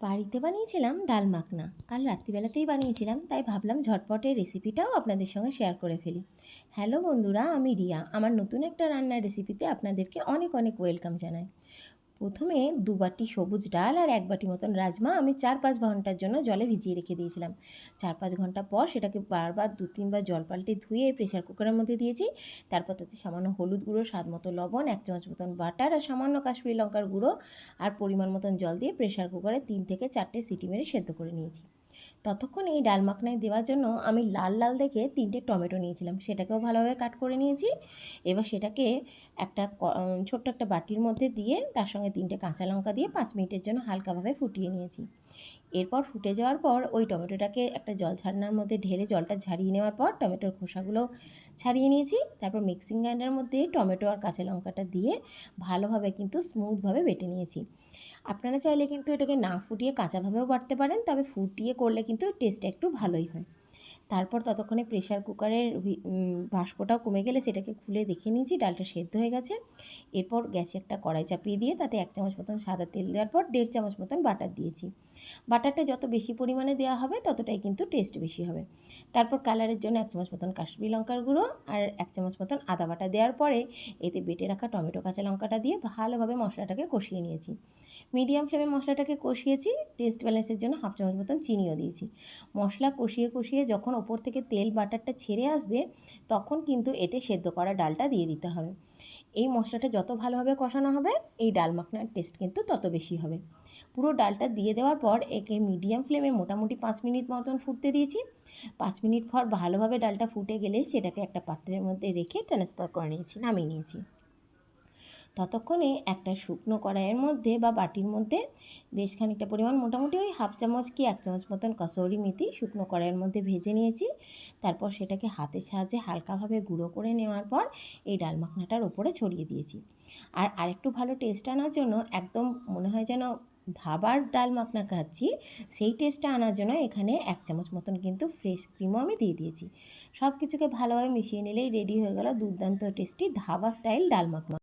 বাড়িতে বানিয়েছিলাম ডাল মাখনা। কাল রাত্রিবেলাতেই বানিয়েছিলাম, তাই ভাবলাম ঝটপটের রেসিপিটাও আপনাদের সঙ্গে শেয়ার করে ফেলি। হ্যালো বন্ধুরা, আমি রিয়া। আমার নতুন একটা রান্নার রেসিপিতে আপনাদেরকে অনেক অনেক ওয়েলকাম জানাই। প্রথমে দু বাটি সবুজ ডাল আর এক বাটি মতন রাজমা আমি চার পাঁচ ঘণ্টার জন্য জলে ভিজিয়ে রেখে দিয়েছিলাম। চার পাঁচ ঘণ্টা পর সেটাকে বারবার দু তিনবার জল পাল্টে ধুয়ে প্রেশার কুকারের মধ্যে দিয়েছি। তারপর তাতে সামান্য হলুদ গুঁড়ো, স্বাদ মতো লবণ, এক চামচ মতন বাটার আর সামান্য কাশ্মীরি লঙ্কার গুঁড়ো আর পরিমাণ মতন জল দিয়ে প্রেশার কুকারে তিন থেকে চারটে সিটি মেরে সেদ্ধ করে নিয়েছি। ততক্ষণ এই ডাল মাখনায় দেওয়ার জন্য আমি লাল লাল দেখে তিনটে টমেটো নিয়েছিলাম। সেটাকেও ভালোভাবে কাট করে নিয়েছি। এবার সেটাকে একটা ছোট্ট একটা বাটির মধ্যে দিয়ে তার সঙ্গে তিনটে কাঁচা লঙ্কা দিয়ে পাঁচ মিনিটের জন্য হালকাভাবে ফুটিয়ে নিয়েছি। এরপর ফুটে যাওয়ার পর ওই টমেটোটাকে একটা জল ছাড়নার মধ্যে ঢেলে জলটা ঝারিয়ে নেওয়ার পর টমেটোর খোসাগুলো ছাড়িয়ে নিয়েছি। তারপর মিক্সিং গ্রাইন্ডারের মধ্যে টমেটো আর কাঁচা লঙ্কাটা দিয়ে ভালোভাবে কিন্তু স্মুথভাবে বেটে নিয়েছি। আপনারা চাইলে কিন্তু এটাকে না ফুটিয়ে কাঁচাভাবেও বাটতে পারেন, তবে ফুটিয়ে করলে কিন্তু টেস্টটা একটু ভালোই হয়। তারপর ততক্ষণে প্রেশার কুকারের বাষ্পটাও কমে গেলে সেটাকে খুলে দেখে নিয়েছি, ডালটা সেদ্ধ হয়ে গেছে। এরপর গ্যাসে একটা কড়াই চাপিয়ে দিয়ে তাতে এক চামচ মতন সাদা তেল দেওয়ার পর দেড় চামচ মতন বাটার দিয়েছি। বাটারটা যত বেশি পরিমাণে দেওয়া হবে, ততটাই কিন্তু টেস্ট বেশি হবে। তারপর কালারের জন্য এক চামচ মতন কাশ্মীরি লঙ্কার গুঁড়ো আর এক চামচ মতন আদা বাটা দেওয়ার পরে এতে বেটে রাখা টমেটো কাঁচা লঙ্কাটা দিয়ে ভালোভাবে মশলাটাকে কষিয়ে নিয়েছি। মিডিয়াম ফ্লেমে মশলাটাকে কষিয়েছি টেস্ট ব্যালেন্সের জন্য হাফ চামচ মতন চিনিও দিয়েছি। মশলা কষিয়ে কষিয়ে যখন ওপর থেকে তেল বাটারটা ছেড়ে আসবে, তখন কিন্তু এতে সেদ্ধ করা ডালটা দিয়ে দিতে হবে। এই মশলাটা যত ভালোভাবে কষানো হবে, এই ডাল মাখনার টেস্ট কিন্তু তত বেশি হবে। পুরো ডালটা দিয়ে দেওয়ার পর একে মিডিয়াম ফ্লেমে মোটামুটি পাঁচ মিনিট মতন ফুটতে দিয়েছি। পাঁচ মিনিট পর ভালোভাবে ডালটা ফুটে গেলে সেটাকে একটা পাত্রের মধ্যে রেখে ট্রান্সফার করে নিয়েছি, নামিয়ে নিয়েছি। ততক্ষণে একটা শুকনো কড়াইয়ের মধ্যে বা বাটির মধ্যে বেশ খানিকটা পরিমাণ মোটামুটি ওই হাফ চামচ কি এক চামচ মতন কসৌরি মেথি শুকনো কড়াইয়ের মধ্যে ভেজে নিয়েছি। তারপর সেটাকে হাতের সাহায্যে হালকাভাবে গুঁড়ো করে নেওয়ার পর এই ডাল মাখনাটার ওপরে ছড়িয়ে দিয়েছি। আর আরেকটু ভালো টেস্ট আনার জন্য একদম মনে হয় যেন ধাবার ডাল মাখনা খাচ্ছি, সেই টেস্টটা আনার জন্য এখানে এক চামচ মতন কিন্তু ফ্রেশ ক্রিমও আমি দিয়ে দিয়েছি। সব কিছুকে ভালোভাবে মিশিয়ে নিলেই রেডি হয়ে গেল দুর্দান্ত টেস্টি ধাবা স্টাইল ডাল মাখনা।